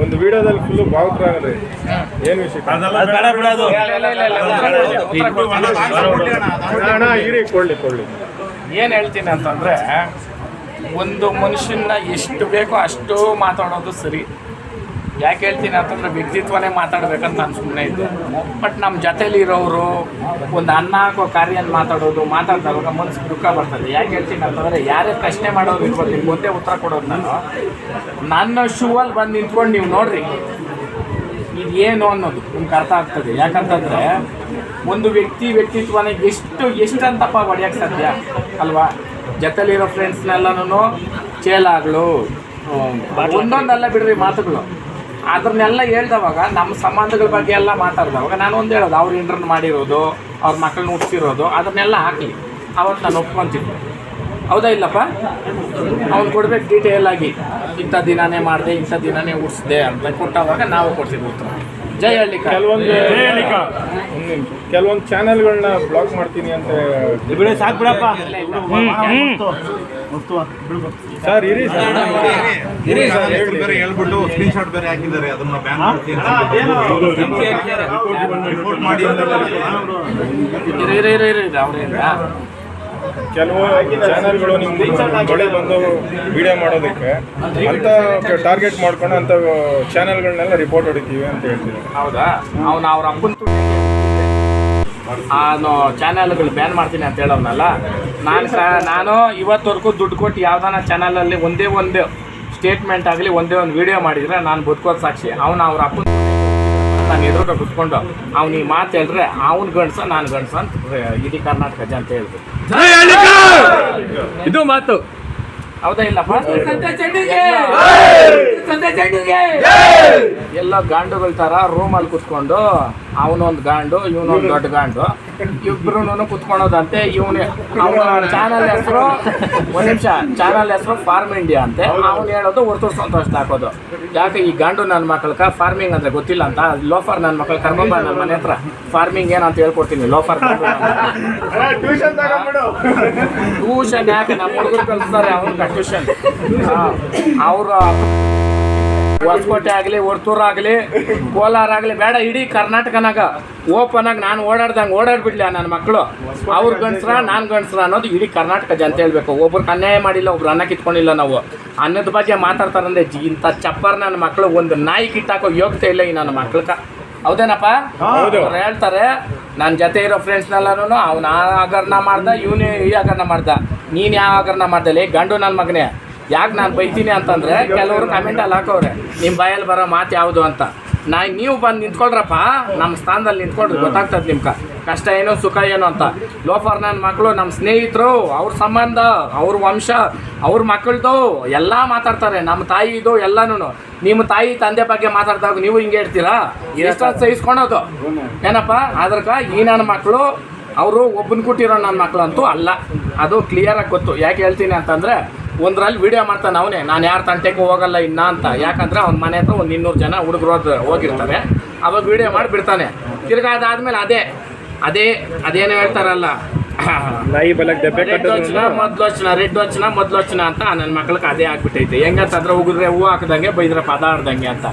ಒಂದು ವಿಡಿಯೋದಲ್ಲಿ ಫುಲ್ ಭಾವುಕರಾಗ್ರಿ ಏನ್ ವಿಷಯ? ಅಣ್ಣ. ಇರಿ ಕೊಳ್ಳಿ ಕೊಳ್ಳಿ ಏನು ಹೇಳ್ತೀನಿ ಅಂತಂದರೆ ಒಂದು ಮನುಷ್ಯನ ಎಷ್ಟು ಬೇಕೋ ಅಷ್ಟು ಮಾತಾಡೋದು ಸರಿ. ಯಾಕೆ ಹೇಳ್ತೀನಿ ಅಂತಂದ್ರೆ ವ್ಯಕ್ತಿತ್ವನೇ ಮಾತಾಡ್ಬೇಕಂತ ನಾನು ಸುಮ್ಮನೆ ಇದ್ದೆ. ಬಟ್ ನಮ್ಮ ಜೊತೇಲಿ ಇರೋರು ಒಂದು ಅನ್ನ ಹಾಕೋ ಕಾರ್ಯನ ಮಾತಾಡೋದು, ಮಾತಾಡಿದಾಗ ಮನಸ್ಸು ದುಃಖ ಬರ್ತದೆ. ಯಾಕೆ ಹೇಳ್ತೀನಿ ಅಂತಂದರೆ ಯಾರೇ ಪ್ರಶ್ನೆ ಮಾಡೋರು ಇರ್ಬೋದು, ನಿಮ್ಗೆ ಒಂದೇ ಉತ್ತರ ಕೊಡೋದು ನಾನು. ನನ್ನ ಶೂವಲ್ಲಿ ಬಂದು ನಿಂತ್ಕೊಂಡು ನೀವು ನೋಡ್ರಿ. ಇದು ಏನು ಅನ್ನೋದು ನಿಮ್ಗೆ ಅರ್ಥ ಆಗ್ತದೆ. ಯಾಕಂತಂದರೆ ಒಂದು ವ್ಯಕ್ತಿ ವ್ಯಕ್ತಿತ್ವನ ಎಷ್ಟು, ಎಷ್ಟಂತಪ್ಪ ಹೊಡೆಯೋಕ್ಕೆ ಸಾಧ್ಯ? ಅಲ್ವಾ? ಜೊತೆಲಿರೋ ಫ್ರೆಂಡ್ಸ್ನೆಲ್ಲನೂ ಚೇಲಾಗ್ಲು ಒಂದೊಂದಲ್ಲ ಬಿಡ್ರಿ ಮಾತುಗಳು. ಅದನ್ನೆಲ್ಲ ಹೇಳ್ದವಾಗ ನಮ್ಮ ಸಂಬಂಧಗಳ ಬಗ್ಗೆ ಎಲ್ಲ ಮಾತಾಡ್ದವಾಗ ನಾನು ಒಂದು ಹೇಳೋದು ಅವ್ರು ಇಂಟರ್ನ್ ಮಾಡಿರೋದು ಅವ್ರ ಮಕ್ಕಳನ್ನ ಹುಟ್ಟಿಸಿರೋದು ಅದನ್ನೆಲ್ಲ ಹಾಕಲಿ. ಅವತ್ತು ನಾನು ಒಪ್ಕೊಂತೀನಿ. ಹೌದಾ ಇಲ್ಲಪ್ಪ? ಅವ್ನು ಕೊಡ್ಬೇಕು ಡೀಟೇಲ್ ಆಗಿ. ಇಂಥ ದಿನಾನೇ ಮಾಡಿದೆ ಇಂಥ ದಿನಾನೇ ಉಡ್ಸಿದೆ ಅಂತ ಕೊಟ್ಟವಾಗ ನಾವು ಕೊಡ್ತೀವಿ ಉತ್ತರ. ಜೈ ಹಳ್ಳಿ ಕೆಲವೊಂದು ಒಂದ್ ನಿಮಿಷ. ಕೆಲವೊಂದು ಚಾನೆಲ್ಗಳನ್ನ ಬ್ಲಾಕ್ ಮಾಡ್ತೀನಿ ಅಂತ ಬಿಡ ಸಾಕು ಬಿಡಪ್ಪ. ಸರ್ ಇರಿ ಸರ್. ಇರಿ. ಸರ್, ಬೇರೆ ಹೇಳ್ಬಿಟ್ಟು ಸ್ಕ್ರೀನ್ ಶಾಟ್ ಬೇರೆ ಹಾಕಿದ್ದಾರೆ ಅದನ್ನ ಬ್ಯಾನ್ ಮಾಡ್ತೀನಿ ರಿಪೋರ್ಟ್ ಮಾಡಿ ಇರಿ ಇರಿ ಇರಿ ಇರಿ ಅವ್ರೇನ ಕೆಲವು ಚಾನೆಲ್ಗಳು ನಿಮ್ಗೆ ಬಳಿ ಬಂದು ವಿಡಿಯೋ ಮಾಡೋದಕ್ಕೆ ಅಂತ ಟಾರ್ಗೆಟ್ ಮಾಡ್ಕೊಂಡು ಅಂತ ಚಾನೆಲ್ಗಳನ್ನೆಲ್ಲ ರಿಪೋರ್ಟ್ ಹೊಡಿತೀವಿ ಅಂತ ಹೇಳ್ತೀವಿ. ಹೌದಾ? ಅವ್ನ ಅವ್ರ ಅಪ್ಪನ ನಾನು ಚಾನಲ್ಗಳು ಬ್ಯಾನ್ ಮಾಡ್ತೀನಿ ಅಂತ ಹೇಳೋನಲ್ಲ. ನಾನು ಸಹ ನಾನು ಇವತ್ತವರೆಗೂ ದುಡ್ಡು ಕೊಟ್ಟು ಯಾವ್ದಾನ ಚಾನಲಲ್ಲಿ ಒಂದೇ ಒಂದು ಸ್ಟೇಟ್ಮೆಂಟ್ ಆಗಲಿ ಒಂದೇ ಒಂದು ವಿಡಿಯೋ ಮಾಡಿದರೆ ನಾನು ಬದುಕೋದು ಸಾಕ್ಷಿ. ಅವನು ಅವ್ರ ಅಪ್ಪನ ನಾನು ಎದುರುಗ ಕುತ್ಕೊಂಡು ಅವ್ನು ಈ ಮಾತು ಹೇಳಿದ್ರೆ ಅವ್ನು ಗಣಸ ನಾನು ಗಣಸ ಅಂತ ಇಡೀ ಕರ್ನಾಟಕ ಜ ಅಂತ ಹೇಳಿದ್ರು ಇದು ಮಾತು. ಹೌದಾ ಇಲ್ಲಪ್ಪ? ಎಲ್ಲ ಗಾಂಡುಗಳ ತರ ರೂಮಲ್ಲಿ ಕುತ್ಕೊಂಡು ಅವನೊಂದು ಗಾಂಡು ಇವನೊಂದು ದೊಡ್ಡ ಗಾಂಡು. ಇಬ್ರು ಕುತ್ಕೊಳೋದಂತೆ ಇವನೇ ಅವನ ಚಾನಲ್ ಹೆಸರು ಒಂದ್ ನಿಮಿಷ ಚಾನಲ್ ಹೆಸರು ಫಾರ್ಮ್ ಇಂಡಿಯಾ ಅಂತೆ. ಅವ್ನು ಹೇಳೋದು ಹೊರತು ಸಂತೋಷ ಹಾಕೋದು. ಯಾಕೆ ಈ ಗಾಂಡು ನನ್ನ ಮಕ್ಕಳಕ ಫಾರ್ಮಿಂಗ್ ಅಂದ್ರೆ ಗೊತ್ತಿಲ್ಲ ಅಂತ? ಲೋಫರ್ ನನ್ನ ಮಕ್ಕಳು ಕರ್ಕೊಂಬ ನನ್ನ ಮನೆ ಹತ್ರ. ಫಾರ್ಮಿಂಗ್ ಏನಂತ ಹೇಳ್ಕೊಡ್ತೀನಿ ಲೋಫರ್ ಟ್ಯೂಷನ್ ಟ್ಯೂಷನ್ ಯಾಕೆ? ನಮ್ಮ ಹುಡುಗರು ಕಲಿಸ್ತಾರೆ ಅವ್ರ ಟ್ಯೂಷನ್ ಅವ್ರ ಹೊಸಕೋಟೆ ಆಗಲಿ ಹೊರ್ತೂರು ಆಗಲಿ ಕೋಲಾರ ಆಗಲಿ ಬೇಡ ಇಡೀ ಕರ್ನಾಟಕನಾಗ ಓಪನ್ ಆಗಿ ನಾನು ಓಡಾಡ್ದಂಗೆ ಓಡಾಡ್ಬಿಡ್ಲಿ ನನ್ನ ಮಕ್ಕಳು ಅವ್ರ ಗಂಡಸ್ರ ನಾನು ಗಂಡಸ್ರ ಅನ್ನೋದು ಇಡೀ ಕರ್ನಾಟಕ ಜನತೆ ಹೇಳ್ಬೇಕು. ಒಬ್ರು ಅನ್ಯಾಯ ಮಾಡಿಲ್ಲ ಒಬ್ರು ಅನ್ನ ಕಿತ್ಕೊಂಡಿಲ್ಲ ನಾವು. ಅನ್ನದ ಬಗ್ಗೆ ಮಾತಾಡ್ತಾರಂದ್ರೆ ಜಿ- ಇಂಥ ಚಪ್ಪರ್ ನನ್ನ ಮಕ್ಕಳು ಒಂದು ನಾಯಿ ಕಿಟ್ಟಾಕೋ ಯೋಗ್ಯತೆ ಇಲ್ಲ ಈ ನನ್ನ ಮಕ್ಳಕ ಹೌದೇನಪ್ಪ? ಹೌದು. ಅವ್ರು ಹೇಳ್ತಾರೆ ನನ್ನ ಜೊತೆ ಇರೋ ಫ್ರೆಂಡ್ಸ್ನೆಲ್ಲನೂ ಅವ್ನು ಆ ಹಗರಣ ಮಾಡ್ದ ಇವನು ಈ ಹಗರಣ ಮಾಡ್ದ. ನೀನು ಯಾವ ಹಗರಣ ಮಾಡ್ದಲ್ಲಿ ಗಂಡು ನನ್ನ ಮಗನೇ. ಯಾಕೆ ನಾನು ಬೈತೀನಿ ಅಂತಂದರೆ ಕೆಲವರು ಕಮೆಂಟಲ್ಲಿ ಹಾಕೋರೆ ನಿಮ್ಮ ಬಾಯಲ್ಲಿ ಬರೋ ಮಾತು ಯಾವುದು ಅಂತ. ನಾ ನೀವು ಬಂದು ನಿಂತ್ಕೊಳ್ರಪ್ಪ ನಮ್ಮ ಸ್ಥಾನದಲ್ಲಿ ನಿಂತ್ಕೊಳ್ರಿ ಗೊತ್ತಾಗ್ತದೆ ನಿಮ್ಗೆ. ಕಷ್ಟ ಏನೋ ಸುಖ ಏನೋ ಅಂತ. ಲೋಫರ್ ನನ್ನ ಮಕ್ಕಳು ನಮ್ಮ ಸ್ನೇಹಿತರು ಅವ್ರ ಸಂಬಂಧ ಅವ್ರ ವಂಶ ಅವ್ರ ಮಕ್ಕಳದು ಎಲ್ಲ ಮಾತಾಡ್ತಾರೆ. ನಮ್ಮ ತಾಯಿ ಇದು ಎಲ್ಲನೂ ನಿಮ್ಮ ತಾಯಿ ತಂದೆ ಬಗ್ಗೆ ಮಾತಾಡಿದಾಗ ನೀವು ಹಿಂಗೆ ಹೇಳ್ತೀರಾ? ಎಷ್ಟು ಸಹಿಸ್ಕೊಳೋದು. ಏನಪ್ಪ? ಅದ್ರಕ ಈ ನನ್ನ ಮಕ್ಕಳು ಅವರು ಒಬ್ಬನ ಕೊಟ್ಟಿರೋ ನನ್ನ ಮಕ್ಕಳಂತೂ ಅಲ್ಲ. ಅದು ಕ್ಲಿಯರಾಗಿ ಗೊತ್ತು. ಯಾಕೆ ಹೇಳ್ತೀನಿ ಅಂತಂದರೆ ಒಂದ್ರಲ್ಲಿ ವಿಡಿಯೋ ಮಾಡ್ತಾನೆ ಅವನೇ. ನಾನು ಯಾರು ತಂಟೆಗೂ ಹೋಗಲ್ಲ ಇನ್ನ ಅಂತ. ಯಾಕಂದ್ರೆ ಅವ್ನ ಮನೆ ಹತ್ರ ಒಂದು ಇನ್ನೂರು ಜನ ಹುಡುಗರು ಹೋಗಿರ್ತಾರೆ. ಅವಾಗ ವಿಡಿಯೋ ಮಾಡಿ ಬಿಡ್ತಾನೆ ತಿರ್ಗಾ ಅದಾದ್ಮೇಲೆ ಅದೇ ಅದೇ ಅದೇನೋ ಹೇಳ್ತಾರಲ್ಲ. ರೆಡ್ ವಚನ ಮೊದ್ಲೋಚನ ರೆಡ್ ವಚನ ಮೊದ್ಲು ವಚನ ಅಂತ ನನ್ನ ಮಕ್ಳಿಗೆ ಅದೇ ಆಗ್ಬಿಟ್ಟೈತೆ. ಹೆಂಗಂತಂದ್ರೆ ಉಗಿದ್ರೆ ಹೂ ಹಾಕ್ದಂಗೆ ಬೈದ್ರೆ ಪದ ಆಡ್ದಂಗೆ ಅಂತ.